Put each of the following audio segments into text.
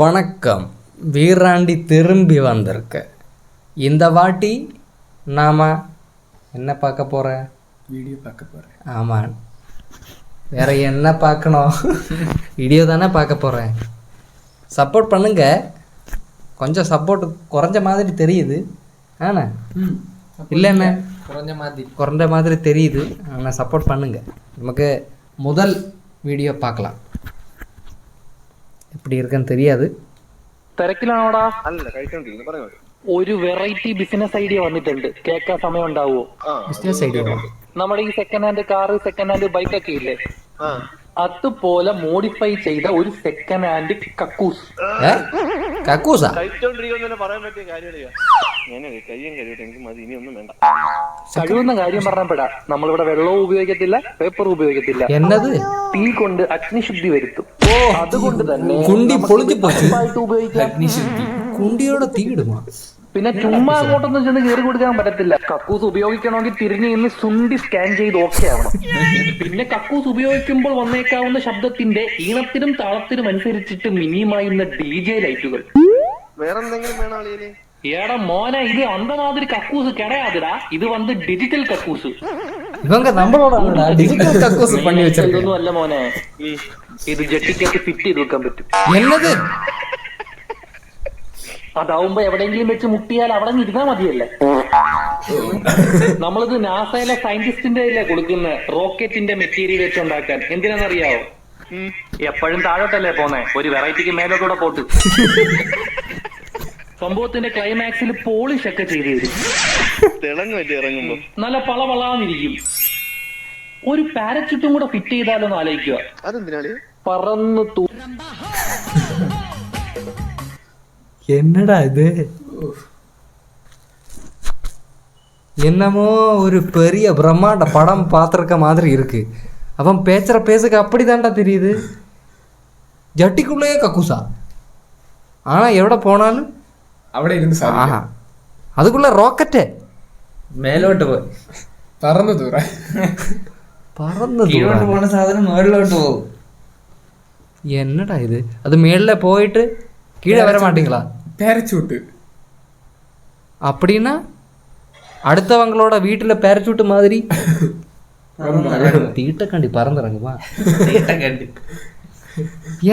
வணக்கம். வீராண்டி திரும்பி வந்திருக்க. இந்த வாட்டி நாம என்ன பார்க்க போகிற வீடியோ பார்க்க போகிறேன் ஆமாம் வேற என்ன பார்க்கணும்? வீடியோ தானே பார்க்க போகிறேன் சப்போர்ட் பண்ணுங்க. கொஞ்சம் சப்போர்ட் குறைஞ்ச மாதிரி தெரியுது. ஆனா? இல்லைண்ணே குறைஞ்ச மாதிரி. குறைஞ்ச மாதிரி தெரியுது. ஆனால் சப்போர்ட் பண்ணுங்க. நமக்கு முதல் வீடியோ பார்க்கலாம். எப்படி இருக்குன்னு தெரியாது തിരക്കിലാണോടാ അല്ല കഴിച്ചോണ്ടിരിക്കുന്നു പറഞ്ഞു ഒരു വെറൈറ്റി ബിസിനസ് ഐഡിയ വന്നിട്ടുണ്ട് കേൾക്കാൻ സമയം ഉണ്ടാവുമോ ബിസിനസ് ഐഡിയ നമ്മുടെ ഈ second hand car second hand bike ഒക്കെ ഇല്ലേ ആ അതുപോലെ മോഡിഫൈ ചെയ്ത ഒരു സെക്കൻഡ് ഹാൻഡ് കക്കൂസ് ഏ കക്കൂസ. കഴിവുന്ന കാര്യം പറഞ്ഞപ്പോഴാ നമ്മളിവിടെ വെള്ളവും ഉപയോഗിക്കത്തില്ല പേപ്പർ ഉപയോഗിക്കത്തില്ല. എന്നത്? തീ കൊണ്ട് അഗ്നിശുദ്ധി വരുത്തും. ഓ അതുകൊണ്ട് തന്നെ കുണ്ടി പൊളിച്ചു പോയി. ഉപയോഗിക്കാം. അഗ്നിശുദ്ധി. കുണ്ടിയോടെ തീ ഇടുമോ? പിന്നെ ചുമ്മാ അങ്ങോട്ടൊന്നും ചെന്ന് കയറി കൊടുക്കാൻ പറ്റത്തില്ല. കക്കൂസ് ഉപയോഗിക്കണമെങ്കിൽ തിരിഞ്ഞ് ഇന്ന് സുണ്ടി സ്കാൻ ചെയ്ത് ഓക്കെ ആവണം. പിന്നെ കക്കൂസ് ഉപയോഗിക്കുമ്പോൾ വന്നേക്കാവുന്ന ശബ്ദത്തിന്റെ ഈണത്തിനും താളത്തിനും അനുസരിച്ചിട്ട് മിനിയുമായുന്ന ഡി ജെ ലൈറ്റുകൾ വേറെന്തെങ്കിലും വേണോ അളിയനെ? ഏടാ മോനെ ഇത് അന്തമാതിരി കക്കൂസ് കിടയാതിടാ. ഇത് വന്ന് ഡിജിറ്റൽ കക്കൂസ്. ഡിജിറ്റൽ കക്കൂസ് ഇതൊന്നും അല്ല മോനെ. ഇത് ജെട്ടിക്കൊക്കെ ഫിറ്റ് ചെയ്ത് വെക്കാൻ പറ്റും. അതാവുമ്പോ എവിടെയെങ്കിലും വെച്ച് മുട്ടിയാൽ അവിടെ നിന്ന് ഇരുന്നാ മതിയല്ലേ? നമ്മളിത് നാസയിലെ സയന്റിസ്റ്റിന്റെ അല്ലേ കൊടുക്കുന്ന റോക്കറ്റിന്റെ മെറ്റീരിയൽ വെച്ച് ഉണ്ടാക്കാൻ. എന്തിനാണെന്നറിയാവോ? എപ്പോഴും താഴോട്ടല്ലേ പോന്നെ? ഒരു വെറൈറ്റിക്ക് മേലോട്ടൂടെ പോട്ട്. സംഭവത്തിന്റെ ക്ലൈമാക്സിൽ പോളിഷ് ഒക്കെ ചെയ്ത് ഇറങ്ങുമ്പോ. നല്ല പളവളാന്നിരിക്കും ഒരു പാരച്യൂട്ടും കൂടെ ഫിറ്റ് ചെയ്താലൊന്ന് ആലോചിക്കുക അതെന്തിനാണ് പറന്ന് തൂ என்னடா இது? என்னமோ ஒரு பெரிய பிரம்மாண்ட படம் பார்த்துருக்க மாதிரி இருக்கு. அவன் பேசுகிற பேசுக்கு அப்படி தான்டா தெரியுது. ஜட்டிக்குள்ளேயே கக்குசா? ஆனால் எവിടെ போனாலும்? അവിടെ ഇരുന്ന് ஆஹா. அதுக்குள்ள ராக்கெட்டு மேலோட்டு പോയി பறந்து ദൂരെ കീഴോട്ട് പറന്ന് പോണ സാധനം മുകളിലോട്ട് പോകും என்னடா இது? அது மேலே போயிட்டு கீழே வர மாட்டீங்களா? பேரச்சூட்டு அப்படின்னா அடுத்தவங்களோட வீட்டில் பேரச்சூட்டு மாதிரி? தீட்டக்காண்டி பறந்துறங்கம்மா தீட்டக்காண்டி.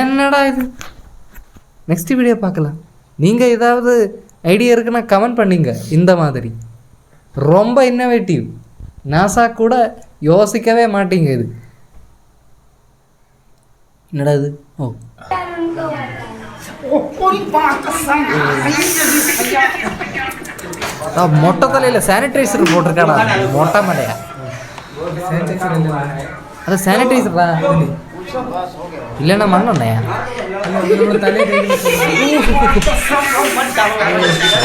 என்னடா இது? நெக்ஸ்ட் வீடியோ பார்க்கலாம். நீங்கள் ஏதாவது ஐடியா இருக்குன்னா கமெண்ட் பண்ணிங்க. இந்த மாதிரி. ரொம்ப இன்னோவேட்டிவ் நாசா கூட யோசிக்கவே மாட்டேங்குது என்னடா இது? ஓ. மொட்டை தலையில சானிடைசர் போட்டிருக்காடா? மொட்டை மலையா? அது சானிடைசரா இல்லைன்னா மண்ணொண்ணையா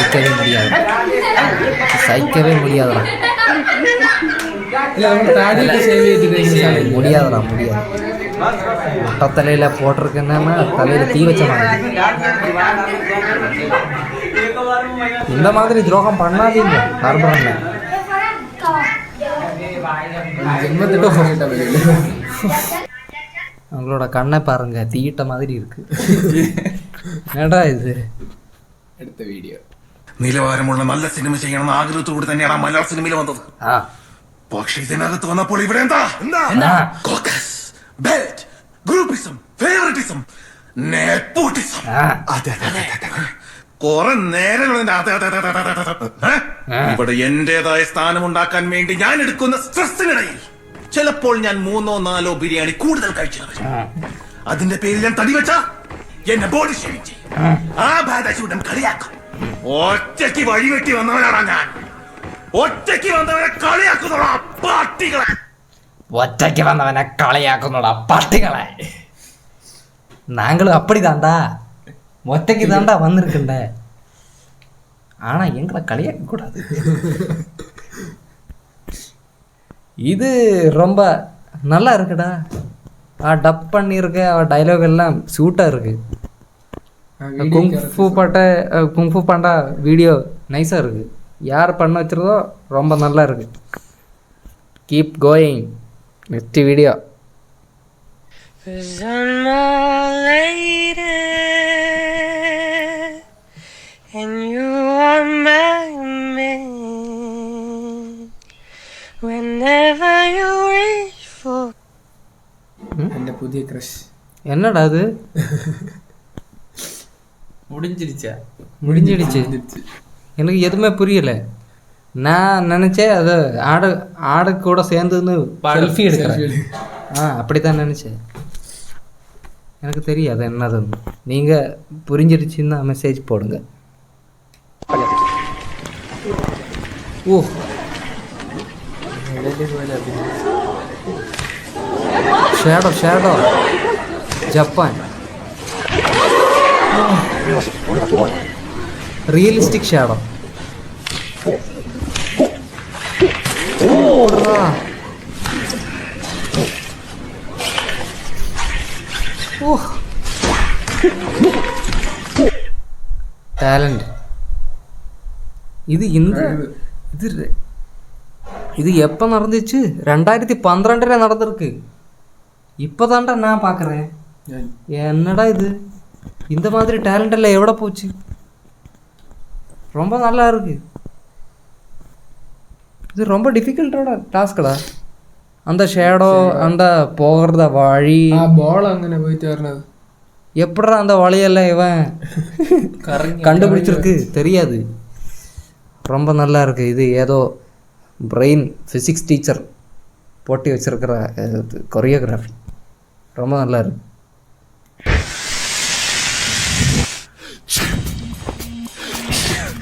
சைக்கவே முடியாது. சைக்கவே முடியாதுடா. முடியாதுடா முடியாது. தலையில போட்டிருக்கேன்னா தலையில தீ வச்ச மாதிரி இந்த மாதிரி துரோகம் பண்ணாதீங்க கார்பரண்ண ജന്മത്തിട്ട് പോയിട്ടാ വരില്ല அவங்களோட கண்ணை பாருங்க தீயிட்ட மாதிரி இருக்கு என்னடா இது അടുത്ത വീഡിയോ നിലവാരമുള്ള നല്ല സിനിമ ചെയ്യണമെന്ന ആഗ്രഹത്തോട് തന്നെയാണ് ആ മലയാള സിനിമയിൽ വന്നത് ஆ പക്ഷെ ഇതിനകത്ത് വന്നപ്പോൾ ഇവിടെ എന്താ എന്താ caucus Belt groupism favouritism nepotism. അതെ അതെ കുറെ നേരം? ഇവിടെ എന്റേതായ സ്ഥാനം ഉണ്ടാക്കാൻ വേണ്ടി ഞാൻ എടുക്കുന്ന സ്ട്രെസ്സിനിടയിൽ ചിലപ്പോൾ ഞാൻ മൂന്നോ നാലോ ബിരിയാണി കൂടുതൽ കഴിച്ചു അതിന്റെ പേരിൽ ഞാൻ തടി വെച്ച എന്നെ ബോഡി ഷേവിംഗ് ചെയ്യും. ആ. ബാധശൂടം കളിയാക്കും. ഒറ്റയ്ക്ക് വഴിവെട്ടി വന്നവനാണ് ഞാൻ. ഒറ്റയ്ക്ക് വന്നവരെ കളിയാക്കുന്ന പാട്ടികളെ ஒற்றைக்கு வந்தவனை களையாக்கணும்டா பட்டிகளை. நாங்களும் அப்படிதான்டா. ஒத்தைக்கு தான்டா வந்திருக்குண்ட ஆனா எங்களை களையாக்க கூடாது இது ரொம்ப நல்லா இருக்குடா. ஆ டப் பண்ணியிருக்க டைலாக் எல்லாம் சூட்டாக இருக்கு. குங்ஃபு பட்ட குங்ஃபு பாண்டா வீடியோ நைஸாக இருக்கு. யார் பண்ண வச்சிருந்தோ ரொம்ப நல்லா இருக்கு. Keep going next video. And you are my man. Whenever you reach for. அந்த புதிய க்ரஷ் என்னடா அது? முடிஞ்சிடுச்சா முடிஞ்சிடுச்சு எனக்கு எதுவுமே புரியலை நான் நினச்சேன் அது ஆடு ஆடு கூட சேர்ந்துன்னு செல்ஃபி எடுக்கிறேன் ஆ அப்படி தான் நினச்சேன் எனக்கு தெரியாது என்னதுன்னு நீங்கள் புரிஞ்சிடுச்சுன்னா மெசேஜ் போடுங்க ஓ shadow shadow Japan realistic shadow talent இது இந்த இது இது எப்போ நடந்துச்சு ரெண்டாயிரத்தி பன்னிரெண்டுல நடந்திருக்கு இப்போ தான்டா நான் பார்க்குறேன் என்னடா இது இந்த மாதிரி டேலண்ட் எல்லாம் எவ்வளோ போச்சு ரொம்ப நல்லா இருக்குது இது ரொம்ப டிஃபிகல்ட்டோட டாஸ்கடா அந்த ஷேடோ அந்த போகிறத வழி ആ ബോൾ അങ്ങനെ പോയിട്ട് വരണത് எப்படிடா அந்த வழியெல்லாம் இவன் கண்டுபிடிச்சிருக்கு தெரியாது ரொம்ப நல்லா இருக்கு இது ஏதோ பிரெயின் ஃபிசிக்ஸ் டீச்சர் போட்டி வச்சிருக்கிற கொரியோகிராஃபி ரொம்ப நல்லா இருக்கு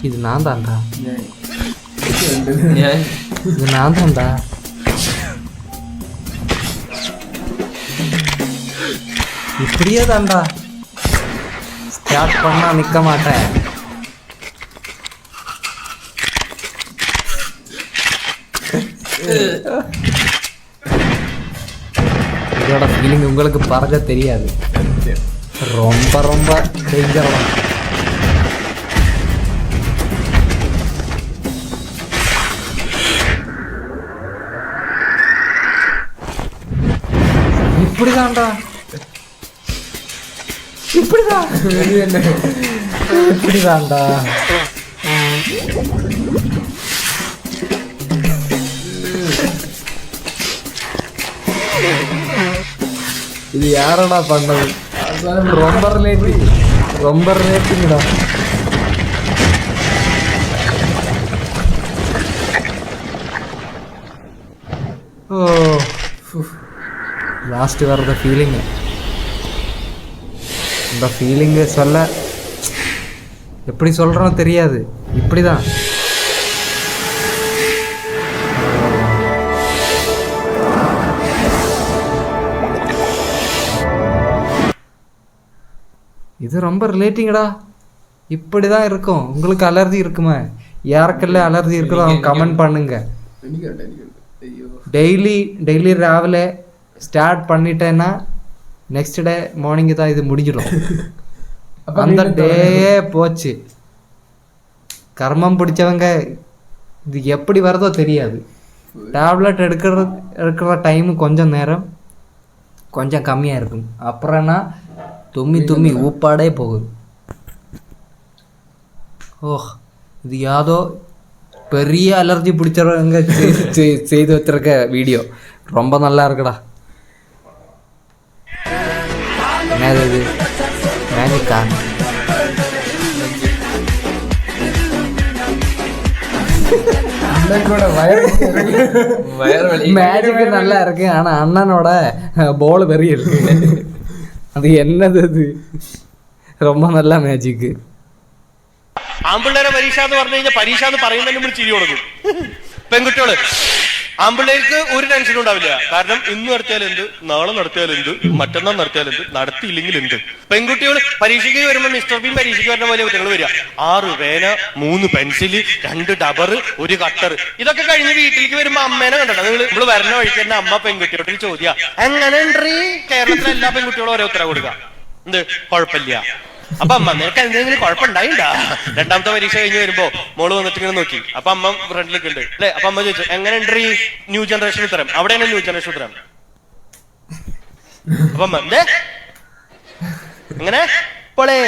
இது நான் தான்டா ഞാൻ இது நான் தான்டா இப்படியே தான்டா ஸ்டார்ட் பண்ணா நிக்க மாட்டேன். இதோட ஃபீலிங் உங்களுக்கு பறக்க தெரியாது. ரொம்ப ரொம்ப டேஞ்சர் இப்படிதான்டா இப்படிதான் இப்படிதான்டா இது யாரடா பண்ணது ரொம்ப ரிலேட்டிவ் ரொம்ப ரிலேட்டிவ்டா ஓ லாஸ்ட் வர்ற ஃபீலிங்கு இந்த ஃபீலிங்கு சொல்ல எப்படி சொல்கிறோன்னு தெரியாது இப்படி தான் இது ரொம்ப ரிலேட்டிங்கடா இப்படி தான் இருக்கும் உங்களுக்கு அலர்ஜி இருக்குமே யாருக்கெல்லாம் அலர்ஜி இருக்குதோ அவங்க கமெண்ட் பண்ணுங்க എനിക്കുണ്ട് എനിക്കുണ്ട് അയ്യോ டெய்லி டெய்லி ராவிலே ஸ்டார்ட் பண்ணிட்டேன்னா நெக்ஸ்ட் டே மார்னிங் தான் இது முடிஞ்சிடும். அந்த டேயே போச்சு. கர்மம் பிடிச்சவங்க இது எப்படி வருதோ தெரியாது. டேப்லெட் எடுக்கிற எடுக்கிற டைமு கொஞ்சம் நேரம் கொஞ்சம் கம்மியாக இருக்கும். அப்புறம்னா தும்மி தும்மி ஊப்பாடே போகுது. ஓ இது யாதோ பெரிய அலர்ஜி பிடிச்சவங்க செய்- செய்- செய்து வச்சிருக்க வீடியோ ரொம்ப நல்லா இருக்குடா. மேஜிக் நல்லா இருக்கு ஆனா அண்ணனோட போல் பெரிய இருக்கு அது என்னது அது ரொம்ப நல்ல மேஜிக்கு ആമ്പിള്ളേരെ പരീക്ഷ എന്ന് പറഞ്ഞു കഴിഞ്ഞാൽ പരീക്ഷ എന്ന് പറയുന്നതിന് മുമ്പ് ചിരി കൊടുക്കും പെൺകുട്ടികള് ആമ്പിള്ളേർക്ക് ഒരു ടെൻഷനും ഉണ്ടാവില്ല. കാരണം ഇന്ന് നടത്തിയാൽ എന്ത്? നാളെ നടത്തിയാൽ എന്ത്? മറ്റന്നാൾ നടത്തിയാൽ എന്ത്? നടത്തിയില്ലെങ്കിൽ എന്ത്? പെൺകുട്ടികൾ പരീക്ഷയ്ക്ക് വരുമ്പോൾ മിസ്റ്റർ ബീൻ പരീക്ഷയ്ക്ക് വരുന്ന പോലെ കുട്ടികൾ വരിക. ആറ് പേന മൂന്ന് പെൻസിൽ രണ്ട് ഡബർ ഒരു കട്ടർ. ഇതൊക്കെ കഴിഞ്ഞ് വീട്ടിലേക്ക് വരുമ്പോ അമ്മേനെ കണ്ടോ നിങ്ങൾ നമ്മൾ വരുന്ന വഴിക്ക് തന്നെ അമ്മ പെൺകുട്ടിയോട് ചോദ്യ എങ്ങനെ കേരളത്തിലെ എല്ലാ പെൺകുട്ടികളും ഓരോ ഉത്തരവ് കൊടുക്കുക. എന്ത്? കുഴപ്പമില്ല. അപ്പൊ അമ്മ നിനക്ക് എന്തെങ്കിലും കുഴപ്പമുണ്ടായിണ്ടാ രണ്ടാമത്തെ പരീക്ഷ കഴിഞ്ഞ് വരുമ്പോ മോൾ വന്നിട്ട് ഇങ്ങനെ നോക്കി. അപ്പൊ അമ്മ ഫ്രണ്ടിലേക്ക് ഉണ്ട്. അല്ലെ? അപ്പൊ അമ്മ ചോദിച്ചു എങ്ങനെ ഉണ്ട് ഈ ന്യൂ ജനറേഷൻ ഉത്തരം? അവിടെയാണ് ന്യൂ ജനറേഷൻ ഉത്തരം? അപ്പൊ അമ്മ എന്തേ? എങ്ങനെ? പൊളേ.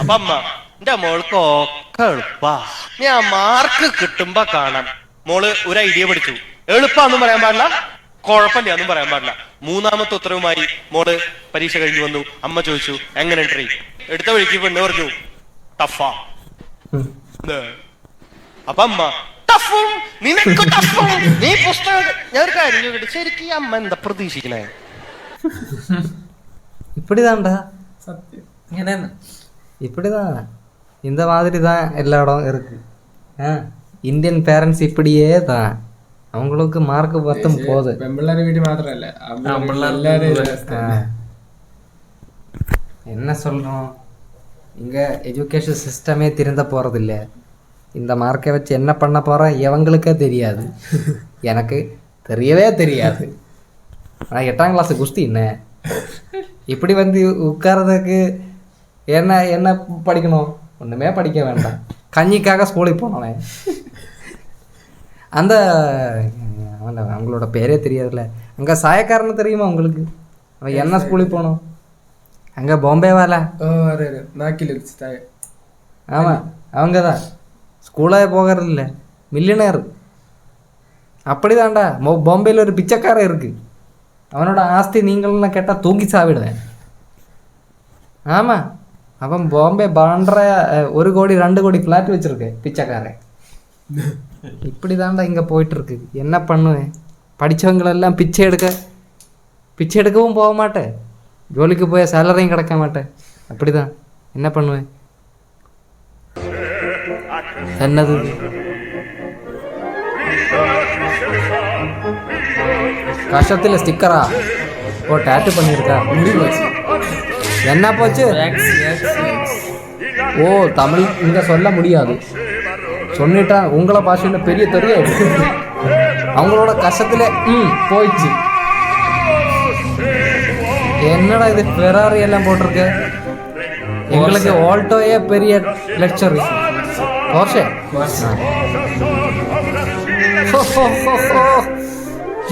അപ്പൊ അമ്മ എന്റെ മോൾക്ക് ഒക്കെ എളുപ്പാ. ഞാൻ മാർക്ക് കിട്ടുമ്പോ കാണാം. മോൾ ഒരു ഐഡിയ പഠിച്ചു. എളുപ്പാന്നും പറയാൻ പാടില്ല. കുഴപ്പമില്ല എന്നും പറയാൻ പാടില്ല മൂന്നാമത്തെ ഉത്തരവുമായി മോള് പരീക്ഷ കഴിഞ്ഞു വന്നു അമ്മ ചോദിച്ചു എങ്ങനെ ട്രീ എടുത്ത വഴിക്ക് പെണ്ണ് പറഞ്ഞു ടഫാ ഉം. ദേ. അപ്പൊ അമ്മ ടഫും നിനക്ക് ടഫും നീ പുസ്തകം ഞാൻ ഒരു കാര്യം ചോദിക്കട്ടെ ശരിക്കും ഈ അമ്മ എന്താ പ്രതീക്ഷിക്കണേ இப்படிதான்டா സത്യം ഇങ്ങനെ இப்படிதான் இந்த மாதிரி தான் எல்லா இடம் இருக்கு ஆ இந்தியன் பேரண்ட்ஸ் இப்படியே தான் அவங்களுக்கு மார்க் பத்தும் போகுது പെമ്പിള്ളേരെ വീട്ടിൽ മാത്രല്ല ആമ്പിള്ളേർ എല്ലാരും ഇതേ ஆ. അവസ്ഥ. என்ன சொல்கிறோம் இங்கே எஜுகேஷன் சிஸ்டமே திருந்த போகிறதில்ல இந்த மார்க்கை வச்சு என்ன பண்ண போகிறோம் இவங்களுக்கே தெரியாது எனக்கு தெரியவே தெரியாது நான் எட்டாம் கிளாஸ் குஸ்தி என்ன இப்படி வந்து உட்கார்றதுக்கு என்ன என்ன படிக்கணும் ஒன்றுமே படிக்க வேண்டாம் கஞ்சிக்காக ஸ்கூலுக்கு போனவன் அந்த அவங்களோட பேரே தெரியாதுல்ல. அங்கே சாயக்காரன்னு தெரியுமா உங்களுக்கு? அவன் என்ன ஸ்கூலுக்கு போனோம் அங்கே பாம்பே வரல? நாக்கில் சாய ஆமாம் அவங்க தான் ஸ்கூலாக போகிறது இல்லை. மில்லியனர் அப்படிதான்டா. பாம்பேயில் ஒரு பிச்சைக்காரன் இருக்கு. அவனோட ஆஸ்தி நீங்கள்லாம் கேட்டால் தூக்கி சாவிடுவேன். ஆமாம் அவன் பாம்பே பாண்ட ஒரு கோடி ரெண்டு கோடி ஃப்ளாட் வச்சுருக்கேன் பிச்சைக்காரன். இப்படி தான்டா இங்கே போயிட்டுருக்கு. என்ன பண்ணுவேன்? படித்தவங்களெல்லாம் பிச்சை எடுக்க பிச்சை எடுக்கவும் போக மாட்டேன். ஜோலிக்கு போய் சேலரியும் கிடைக்க மாட்டேன். அப்படிதான். என்ன பண்ணுவேன்? என்னது கஷ்டத்தில் ஸ்டிக்கரா ஓ டேட்டு பண்ணியிருக்கா? என்ன போச்சு? ஓ தமிழ் இங்க சொல்ல முடியாது. சொன்னிட்டா உங்களை பாஷையில் பெரிய தெரிய அவங்களோட கஷ்டத்தில் ம் போயிடுச்சு. என்னடா இது பெராரி எல்லாம் போட்டிருக்கு? எங்களுக்கு ஆல்டோயே பெரிய லெக்சர் போர்ஷே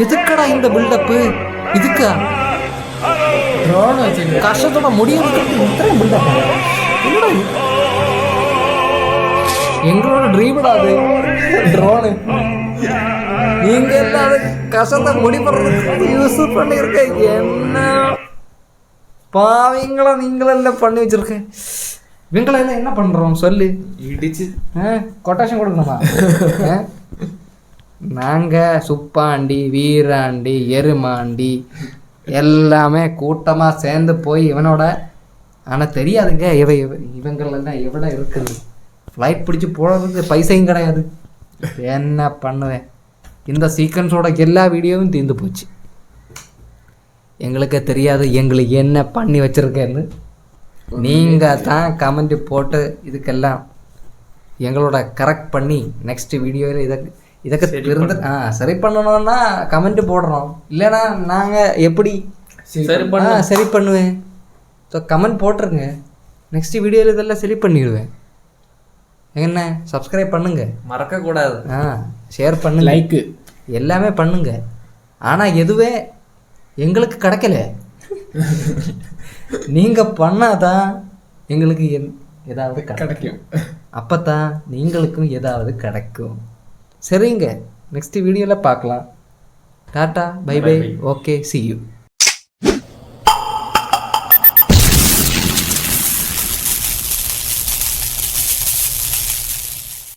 எதுக்கடா இந்த பில்டப்பு இதுக்கா? கஷ்டத்தோட முடியும் என்னடா எங்களோட ட்ரீம்டா அது. ட்ரோனு நீங்க என்ன கசத்தை முடிப்படுறதுக்கு யூஸ் பண்ணியிருக்க என்ன? பாவீங்களா நீங்களெல்லாம் பண்ணி வச்சிருக்க? இவங்களை எல்லாம் என்ன பண்றோம்? சொல்லு. இடிச்சு. கொட்டேஷன் கொடுக்கணுமா? நாங்க சுப்பாண்டி வீராண்டி எருமாண்டி எல்லாமே கூட்டமாக சேர்ந்து போய் இவனோட ஆனால் தெரியாதுங்க இவ இவங்களெல்லாம் எவ்வளோ இருக்குது. ஃப்ளைட் பிடிச்சி போகிறதுக்கு பைசையும் கிடையாது. என்ன பண்ணுவேன்? இந்த சீக்வன்ஸோட எல்லா வீடியோவும் தீர்ந்து போச்சு. எங்களுக்கு தெரியாது எங்களுக்கு என்ன பண்ணி வச்சிருக்கேன்னு. நீங்கள் தான் கமெண்ட் போட்டு இதுக்கெல்லாம் எங்களோட கரெக்ட் பண்ணி நெக்ஸ்ட் வீடியோவில் இதை இதுக்கு இருந்து ஆ சரி பண்ணணும்னா கமெண்ட் போடுறோம் இல்லைன்னா நாங்கள் எப்படி? சரி ஆ சரி பண்ணுவேன். ஸோ கமெண்ட் போட்டுருங்க. நெக்ஸ்ட் வீடியோவில் இதெல்லாம் சரி பண்ணிடுவேன். என்ன? சப்ஸ்கிரைப் பண்ணுங்க. மறக்கக்கூடாது. ஆ ஷேர் பண்ணுங்க. லைக்கு எல்லாமே பண்ணுங்க. ஆனால் எதுவே எங்களுக்கு கிடைக்கல. நீங்கள் பண்ணாதான் எங்களுக்கு ஏதாவது கிடைக்கும். அப்போ தான் நீங்களுக்கும் ஏதாவது கிடைக்கும். சரிங்க. நெக்ஸ்ட் வீடியோவில் பார்க்கலாம். Tata bye bye okay see you